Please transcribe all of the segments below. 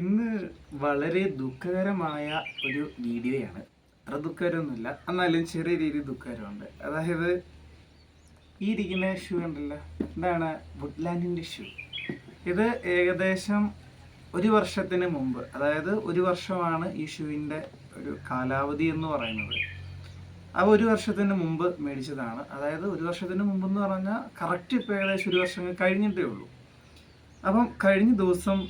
ഇന്ന് വളരെ ദുഃഖകരമായ ഒരു വീഡിയോയാണ്. അത്ര ദുഃഖകരമൊന്നുമില്ല എന്നാലും ചെറിയ രീതിയിൽ ദുഃഖകരമുണ്ട്. അതായത് ഈ ഇരിക്കുന്ന ഷൂ ഉണ്ടല്ലോ എന്താണ് വുഡ്ലാൻഡിന്റെ ഷൂ ഇത് ഏകദേശം ഒരു വർഷത്തിന് മുമ്പ് അതായത് ഒരു വർഷമാണ് ഈ ഷൂവിന്റെ ഒരു കാലാവധി എന്ന് പറയുന്നത്. അവ ഒരു വർഷത്തിന് മുമ്പ് മേടിച്ചതാണ്. അതായത് ഒരു വർഷത്തിന് മുമ്പ് എന്ന് പറഞ്ഞാൽ കറക്റ്റ് ഇപ്പോൾ ഏകദേശം ഒരു വർഷം കഴിഞ്ഞിട്ടേ ഉള്ളൂ. അപ്പം കഴിഞ്ഞ ദിവസം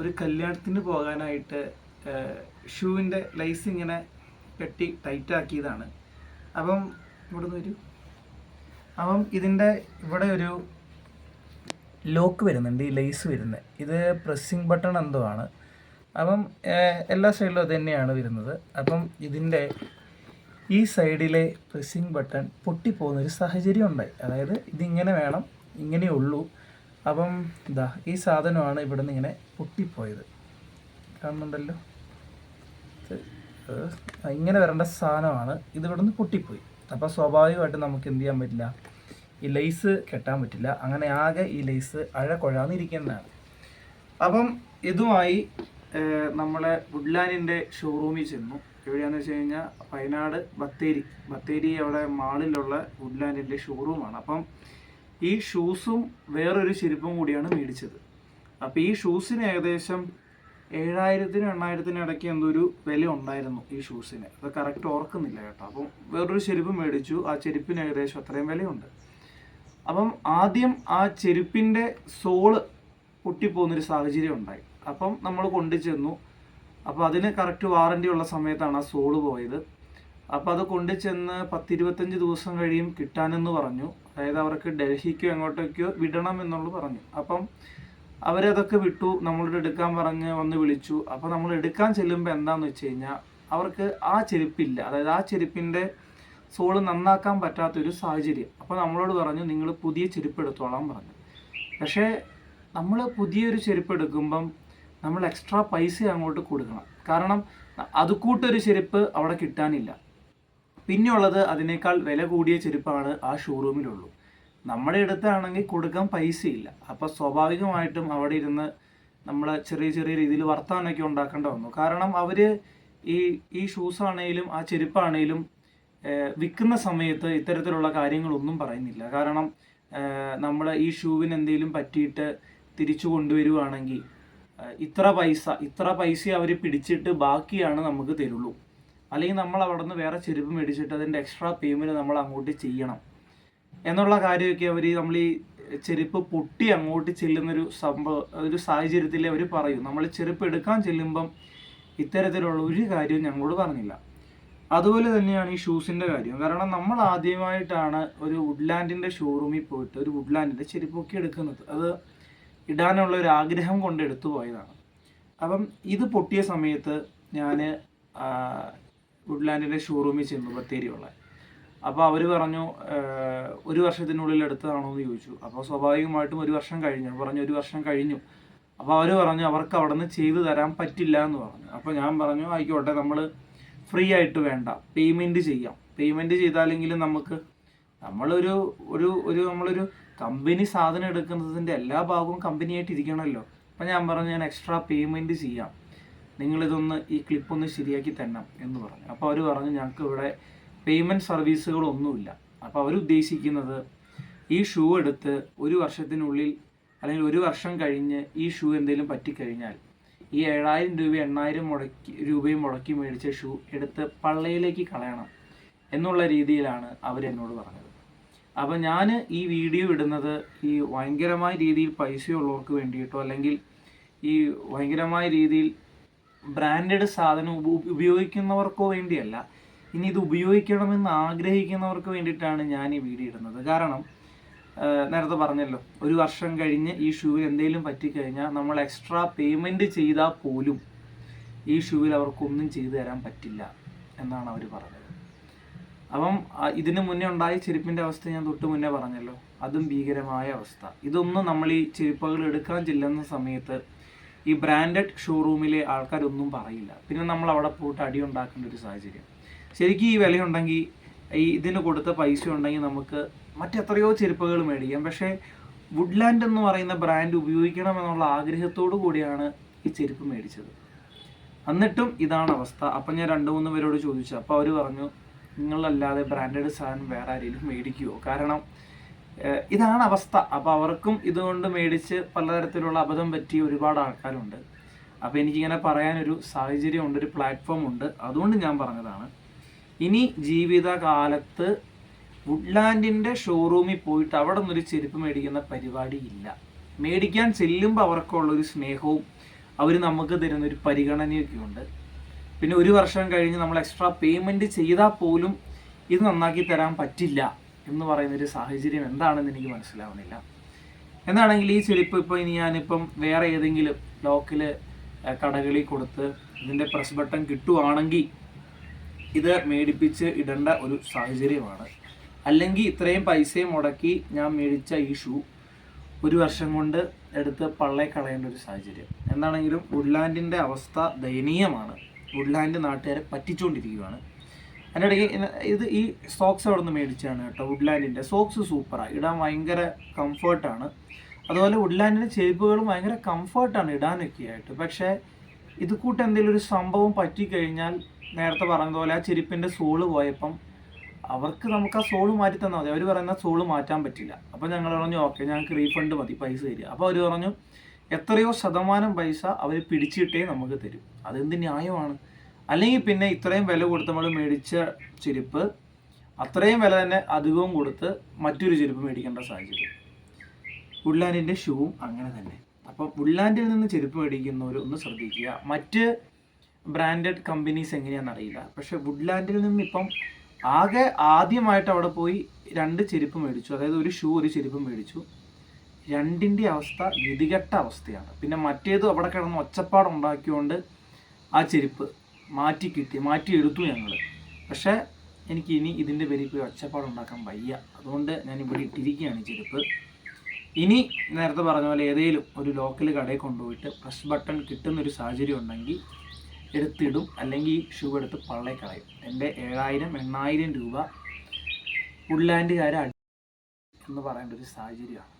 ഒരു കല്യാണത്തിന് പോകാനായിട്ട് ഷൂവിന്റെ ലൈസ് ഇങ്ങനെ കെട്ടി ടൈറ്റ് ആക്കിയതാണ്. അപ്പം ഇവിടെ നിന്ന് വരൂ. അപ്പം ഇതിന്റെ ഇവിടെ ഒരു ലോക്ക് വരുന്നുണ്ട് ഈ ലൈസ് വരുന്നത്. ഇത് പ്രസ്സിങ് ബട്ടൺ എന്തോ ആണ് അപ്പം എല്ലാ സൈഡിലും അത് തന്നെയാണ് വരുന്നത്. അപ്പം ഇതിന്റെ ഈ സൈഡിലെ പ്രസ്സിങ് ബട്ടൺ പൊട്ടിപ്പോകുന്ന ഒരു സാഹചര്യം ഉണ്ടായി. അതായത് ഇതിങ്ങനെ വേണം ഇങ്ങനെ ഉള്ളൂ. അപ്പം ഇതാ ഈ സാധനമാണ് ഇവിടെ നിന്ന് ഇങ്ങനെ പൊട്ടിപ്പോയത്. കാണുന്നുണ്ടല്ലോ? ഇങ്ങനെ വരേണ്ട സാധനമാണ്. ഇത് നിന്ന് പൊട്ടിപ്പോയി. അപ്പോൾ സ്വാഭാവികമായിട്ട് നമുക്ക് എന്ത് ചെയ്യാൻ പറ്റില്ല? ഈ ലൈസ് കെട്ടാൻ പറ്റില്ല. അങ്ങനെ ആകെ ഈ ലൈസ് അഴ കൊഴാന്നിരിക്കുന്നതാണ് അപ്പം ഇതുമായി നമ്മളെ വുഡ്ലാൻഡിന്റെ ഷോറൂമിൽ ചെന്നു. എവിടെയാണെന്ന് വെച്ച് കഴിഞ്ഞാൽ വയനാട് ബത്തേരി. ബത്തേരി അവിടെ മാളിലുള്ള വുഡ്ലാൻഡിന്റെ ഷോറൂമാണ്. അപ്പം ഈ ഷൂസും വേറൊരു ചെരുപ്പും കൂടിയാണ് മേടിച്ചത്. അപ്പോൾ ഈ ഷൂസിന് ഏകദേശം ഏഴായിരത്തിന് എണ്ണായിരത്തിന് ഇടയ്ക്ക് എന്തോ ഒരു വില ഉണ്ടായിരുന്നു ഈ ഷൂസിന്. അത് കറക്റ്റ് ഓർക്കുന്നില്ല കേട്ടോ. അപ്പം വേറൊരു ചെരുപ്പ് മേടിച്ചു. ആ ചെരുപ്പിന് ഏകദേശം അത്രയും വിലയുണ്ട്. അപ്പം ആദ്യം ആ ചെരുപ്പിന്റെ സോൾ പൊട്ടിപ്പോകുന്നൊരു സാഹചര്യം ഉണ്ടായി. അപ്പം നമ്മൾ കൊണ്ടു ചെന്നു അപ്പോൾ അതിന് കറക്റ്റ് വാറണ്ടി ഉള്ള സമയത്താണ് ആ സോൾ പോയത്. അപ്പോൾ അത് കൊണ്ടു ചെന്ന് പത്തിരുപത്തഞ്ച് ദിവസം കഴിയും കിട്ടാനെന്ന് പറഞ്ഞു. അതായത് അവർക്ക് ഡൽഹിക്കോ എങ്ങോട്ടേക്കോ വിടണം എന്നുള്ളത് പറഞ്ഞു. അപ്പം അവരതൊക്കെ വിട്ടു നമ്മളോട് എടുക്കാൻ പറഞ്ഞ് വന്ന് വിളിച്ചു. അപ്പോൾ നമ്മൾ എടുക്കാൻ ചെല്ലുമ്പോൾ എന്താണെന്ന് വെച്ച് കഴിഞ്ഞാൽ അവർക്ക് ആ ചെരുപ്പില്ല അതായത് ആ ചെരുപ്പിന്റെ സോൾ നന്നാക്കാൻ പറ്റാത്തൊരു സാഹചര്യം. അപ്പോൾ നമ്മളോട് പറഞ്ഞു നിങ്ങൾ പുതിയ ചെരുപ്പ് എടുത്തോളാം പറഞ്ഞു. പക്ഷേ നമ്മൾ പുതിയൊരു ചെരുപ്പ് എടുക്കുമ്പം നമ്മൾ എക്സ്ട്രാ പൈസ അങ്ങോട്ട് കൊടുക്കണം. കാരണം അതുകൂട്ടൊരു ചെരുപ്പ് അവിടെ കിട്ടാനില്ല. പിന്നെയുള്ളത് അതിനേക്കാൾ വില കൂടിയ ചെരുപ്പാണ് ആ ഷോറൂമിലുള്ളൂ നമ്മുടെ അടുത്താണെങ്കിൽ കൊടുക്കാൻ പൈസയില്ല. അപ്പോൾ സ്വാഭാവികമായിട്ടും അവിടെ ഇരുന്ന് നമ്മൾ ചെറിയ ചെറിയ രീതിയിൽ വർത്താനൊക്കെ ഉണ്ടാക്കേണ്ട വന്നു. കാരണം അവർ ഈ ഈ ഷൂസ് ആണെങ്കിലും ആ ചെരുപ്പാണെങ്കിലും ഏഹ്, വിൽക്കുന്ന സമയത്ത് ഇത്തരത്തിലുള്ള കാര്യങ്ങളൊന്നും പറയുന്നില്ല. കാരണം നമ്മൾ ഈ ഷൂവിന് എന്തെങ്കിലും പറ്റിയിട്ട് തിരിച്ചു കൊണ്ടുവരുവാണെങ്കിൽ ഇത്ര പൈസ ഇത്ര പൈസ അവർ പിടിച്ചിട്ട് ബാക്കിയാണ് നമുക്ക് തരുള്ളൂ. അല്ലെങ്കിൽ നമ്മൾ അവിടെ നിന്ന് വേറെ ചെരുപ്പ് മേടിച്ചിട്ട് അതിന്റെ എക്സ്ട്രാ പേയ്മെന്റ് നമ്മൾ അങ്ങോട്ട് ചെയ്യണം. എന്നുള്ള കാര്യമൊക്കെ അവർ നമ്മൾ ഈ ചെരുപ്പ് പൊട്ടി അങ്ങോട്ട് ചെല്ലുന്നൊരു സംഭവം ഒരു സാഹചര്യത്തിൽ അവർ പറയും. നമ്മൾ ചെരുപ്പ് എടുക്കാൻ ചെല്ലുമ്പം ഇത്തരത്തിലുള്ള ഒരു കാര്യവും ഞങ്ങളോട് പറഞ്ഞില്ല. അതുപോലെ തന്നെയാണ് ഈ ഷൂസിന്റെ കാര്യം. കാരണം നമ്മൾ ആദ്യമായിട്ടാണ് ഒരു വുഡ്ലാൻഡിന്റെ ഷോറൂമിൽ പോയിട്ട് ഒരു വുഡ്ലാൻഡിന്റെ ചെരുപ്പൊക്കെ എടുക്കുന്നത്. അത് ഇടാനുള്ള ഒരു ആഗ്രഹം കൊണ്ട് എടുത്തു പോയതാണ്. അപ്പം ഇത് പൊട്ടിയ സമയത്ത് ഞാൻ വുഡ്ലാൻഡിന്റെ ഷോറൂമിൽ ചെന്നു ബത്തേരിയുള്ള. അപ്പോൾ അവർ പറഞ്ഞു ഒരു വർഷത്തിനുള്ളിൽ എടുത്തതാണോ എന്ന് ചോദിച്ചു. അപ്പോൾ സ്വാഭാവികമായിട്ടും ഒരു വർഷം കഴിഞ്ഞു. പറഞ്ഞു ഒരു വർഷം കഴിഞ്ഞു. അപ്പോൾ അവർ പറഞ്ഞു അവർക്ക് അവിടെ നിന്ന് ചെയ്തു തരാൻ പറ്റില്ല എന്ന് പറഞ്ഞു. അപ്പോൾ ഞാൻ പറഞ്ഞു ആയിക്കോട്ടെ നമ്മൾ ഫ്രീ ആയിട്ട് വേണ്ട. പേയ്മെന്റ് ചെയ്യാം. പേയ്മെന്റ് ചെയ്താലെങ്കിലും നമുക്ക് നമ്മളൊരു ഒരു ഒരു നമ്മളൊരു കമ്പനി സാധനം എടുക്കുന്നതിന്റെ എല്ലാ ഭാഗവും കമ്പനിയായിട്ട് ഇരിക്കണമല്ലോ അപ്പം ഞാൻ പറഞ്ഞു ഞാൻ എക്സ്ട്രാ പേയ്മെന്റ് ചെയ്യാം. നിങ്ങളിതൊന്ന് ഈ ക്ലിപ്പ് ഒന്ന് ശരിയാക്കി തരണം എന്ന് പറഞ്ഞു. അപ്പോൾ അവർ പറഞ്ഞു ഞങ്ങൾക്ക് ഇവിടെ പേയ്മെന്റ് സർവീസുകളൊന്നുമില്ല അപ്പോൾ അവർ ഉദ്ദേശിക്കുന്നത് ഈ ഷൂ എടുത്ത് ഒരു വർഷത്തിനുള്ളിൽ അല്ലെങ്കിൽ ഒരു വർഷം കഴിഞ്ഞ് ഈ ഷൂ എന്തെങ്കിലും പറ്റിക്കഴിഞ്ഞാൽ ഈ ഏഴായിരം രൂപ എണ്ണായിരം മുടക്കി രൂപയും മുടക്കി മേടിച്ച ഷൂ എടുത്ത് പള്ളയിലേക്ക് കളയണം എന്നുള്ള രീതിയിലാണ് അവർ എന്നോട് പറഞ്ഞത്. അപ്പോൾ ഞാൻ ഈ വീഡിയോ ഇടുന്നത് ഈ ഭയങ്കരമായ രീതിയിൽ പൈസയുള്ളവർക്ക് വേണ്ടിയിട്ടോ അല്ലെങ്കിൽ ഈ ഭയങ്കരമായ രീതിയിൽ ബ്രാൻഡഡ് സാധനം ഉപ- ഉപയോഗിക്കുന്നവർക്കോ വേണ്ടിയല്ല. ഇനി ഇത് ഉപയോഗിക്കണമെന്ന് ആഗ്രഹിക്കുന്നവർക്ക് വേണ്ടിയിട്ടാണ് ഞാൻ ഈ വീഡിയോ ഇടുന്നത്. കാരണം നേരത്തെ പറഞ്ഞല്ലോ ഒരു വർഷം കഴിഞ്ഞ് ഈ ഷൂവിൽ എന്തെങ്കിലും പറ്റിക്കഴിഞ്ഞാൽ നമ്മൾ എക്സ്ട്രാ പേയ്മെന്റ് ചെയ്താൽ പോലും ഈ ഷൂവിൽ അവർക്കൊന്നും ചെയ്തു തരാൻ പറ്റില്ല എന്നാണ് അവർ പറഞ്ഞത്. അപ്പം ഇതിന് മുന്നേ ഉണ്ടായ ചെരുപ്പിന്റെ അവസ്ഥ ഞാൻ തൊട്ട് മുന്നേ പറഞ്ഞല്ലോ അതും ഭീകരമായ അവസ്ഥ. ഇതൊന്നും നമ്മൾ ഈ ചെരുപ്പുകൾ എടുക്കാൻ ചെല്ലുന്ന സമയത്ത് ഈ ബ്രാൻഡഡ് ഷോറൂമിലെ ആൾക്കാരൊന്നും പറയില്ല. പിന്നെ നമ്മൾ അവിടെ പോയിട്ട് അടി ഉണ്ടാക്കേണ്ട ഒരു സാഹചര്യം. ശരിക്കും ഈ വിലയുണ്ടെങ്കിൽ ഈ ഇതിന് കൊടുത്ത പൈസ ഉണ്ടെങ്കിൽ നമുക്ക് മറ്റെത്രയോ ചെരുപ്പുകൾ മേടിക്കാം. പക്ഷേ വുഡ്ലാൻഡ് എന്ന് പറയുന്ന ബ്രാൻഡ് ഉപയോഗിക്കണം എന്നുള്ള ആഗ്രഹത്തോടു കൂടിയാണ് ഈ ചെരുപ്പ് മേടിച്ചത്. എന്നിട്ടും ഇതാണ് അവസ്ഥ. അപ്പം ഞാൻ രണ്ട് മൂന്ന് പേരോട് ചോദിച്ചു. അപ്പോൾ അവർ പറഞ്ഞു നിങ്ങളല്ലാതെ ബ്രാൻഡഡ് സാധനം വേറെ ആരെങ്കിലും മേടിക്കുമോ കാരണം ഇതാണ് അവസ്ഥ. അപ്പോൾ അവർക്കും ഇതുകൊണ്ട് മേടിച്ച് പലതരത്തിലുള്ള അബദ്ധം പറ്റിയ ഒരുപാട് ആൾക്കാരുണ്ട്. അപ്പോൾ എനിക്കിങ്ങനെ പറയാനൊരു സാഹചര്യമുണ്ട് ഒരു പ്ലാറ്റ്ഫോം ഉണ്ട് അതുകൊണ്ട് ഞാൻ പറഞ്ഞതാണ്. ഇനി ജീവിതകാലത്ത് വുഡ്ലാൻഡിന്റെ ഷോറൂമിൽ പോയിട്ട് അവിടെ നിന്നൊരു ചെരുപ്പ് മേടിക്കുന്ന പരിപാടി ഇല്ല. മേടിക്കാൻ ചെല്ലുമ്പോൾ അവർക്കുള്ളൊരു സ്നേഹവും അവർ നമുക്ക് തരുന്ന ഒരു പരിഗണനയൊക്കെ ഉണ്ട്. പിന്നെ ഒരു വർഷം കഴിഞ്ഞ് നമ്മൾ എക്സ്ട്രാ പേയ്മെന്റ് ചെയ്താൽ പോലും ഇത് നന്നാക്കി തരാൻ പറ്റില്ല. എന്ന് പറയുന്നൊരു സാഹചര്യം എന്താണെന്ന് എനിക്ക് മനസ്സിലാവുന്നില്ല. എന്നാണെങ്കിൽ ഈ ചെളിപ്പ് ഇപ്പോൾ ഇനി ഞാനിപ്പം വേറെ ഏതെങ്കിലും ലോക്കൽ കടകളിൽ കൊടുത്ത് ഇതിന്റെ പ്രസ് ബട്ടൺ കിട്ടുവാണെങ്കിൽ ഇത് മേടിപ്പിച്ച് ഇടേണ്ട ഒരു സാഹചര്യമാണ്. അല്ലെങ്കിൽ ഇത്രയും പൈസയും മുടക്കി ഞാൻ മേടിച്ച ഈ ഷൂ ഒരു വർഷം കൊണ്ട് എടുത്ത് പള്ളേ കളയേണ്ട ഒരു സാഹചര്യം. എന്താണെങ്കിലും വുഡ്ലാൻഡിന്റെ അവസ്ഥ ദയനീയമാണ്. വുഡ്ലാൻഡ് നാട്ടുകാരെ പറ്റിച്ചുകൊണ്ടിരിക്കുകയാണ് അതിനിടയ്ക്ക് ഇത് ഈ സോക്സ് അവിടെ നിന്ന് മേടിച്ചാണ് കേട്ടോ വുഡ്ലാൻഡിന്റെ സോക്സ് സൂപ്പറാണ് ഇടാൻ ഭയങ്കര കംഫർട്ടാണ് അതുപോലെ വുഡ്ലാൻഡിന്റെ ചെരുപ്പുകളും ഭയങ്കര കംഫർട്ടാണ് ഇടാനൊക്കെ ആയിട്ട് പക്ഷേ ഇത് കൂട്ട് എന്തെങ്കിലും ഒരു സംഭവം പറ്റിക്കഴിഞ്ഞാൽ നേരത്തെ പറഞ്ഞതുപോലെ ആ ചെരുപ്പിന്റെ സോൾ പോയപ്പം അവർക്ക് നമുക്ക് ആ സോൾ മാറ്റി തന്നാൽ മതി. അവർ പറയുന്ന സോൾ മാറ്റാൻ പറ്റില്ല. അപ്പോൾ ഞങ്ങൾ പറഞ്ഞു ഓക്കെ ഞങ്ങൾക്ക് റീഫണ്ട് മതി പൈസ തരിക. അപ്പോൾ അവർ പറഞ്ഞു എത്രയോ ശതമാനം പൈസ അവർ പിടിച്ചിട്ടേ നമുക്ക് തരും. അതെന്ത് ന്യായമാണ്? അല്ലെങ്കിൽ പിന്നെ ഇത്രയും വില കൊടുത്ത് നമ്മൾ മേടിച്ച ചെരുപ്പ് അത്രയും വില തന്നെ അധികവും കൊടുത്ത് മറ്റൊരു ചെരുപ്പ് മേടിക്കേണ്ട സാഹചര്യം. വുഡ്ലാൻഡിന്റെ ഷൂവും അങ്ങനെ തന്നെ. അപ്പം വുഡ്ലാൻഡിൽ നിന്ന് ചെരുപ്പ് മേടിക്കുന്നവർ ഒന്ന് ശ്രദ്ധിക്കുക. മറ്റ് ബ്രാൻഡഡ് കമ്പനീസ് എങ്ങനെയാണെന്ന് അറിയില്ല. പക്ഷേ വുഡ്ലാൻഡിൽ നിന്ന് ഇപ്പം ആകെ ആദ്യമായിട്ട് അവിടെ പോയി രണ്ട് ചെരുപ്പ് മേടിച്ചു. അതായത് ഒരു ഷൂ ഒരു ചെരുപ്പ് മേടിച്ചു. രണ്ടിന്റെ അവസ്ഥ ഗതികെട്ട അവസ്ഥയാണ്. പിന്നെ മറ്റേതും അവിടെ കിടന്ന് ഒച്ചപ്പാടുണ്ടാക്കിയോണ്ട് ആ ചെരുപ്പ് മാറ്റി കിട്ടി മാറ്റി എടുത്തു ഞങ്ങൾ പക്ഷേ എനിക്ക് ഇനി ഇതിന്റെ പേരിൽ പോയി ഒച്ചപ്പാടുണ്ടാക്കാൻ വയ്യ. അതുകൊണ്ട് ഞാൻ ഇവിടെ ഇട്ടിരിക്കുകയാണ് ചെരുപ്പ്. ഇനി നേരത്തെ പറഞ്ഞ പോലെ ഏതെങ്കിലും ഒരു ലോക്കൽ കടയിൽ കൊണ്ടുപോയിട്ട് പ്രസ് ബട്ടൺ കിട്ടുന്നൊരു സാഹചര്യം ഉണ്ടെങ്കിൽ എടുത്തിടും. അല്ലെങ്കിൽ ഷൂ എടുത്ത് പള്ളേ കളയും. എന്റെ ഏഴായിരം എണ്ണായിരം രൂപ ഉള്ളാൻഡുകാരെ എന്ന് പറയേണ്ട ഒരു സാഹചര്യമാണ്.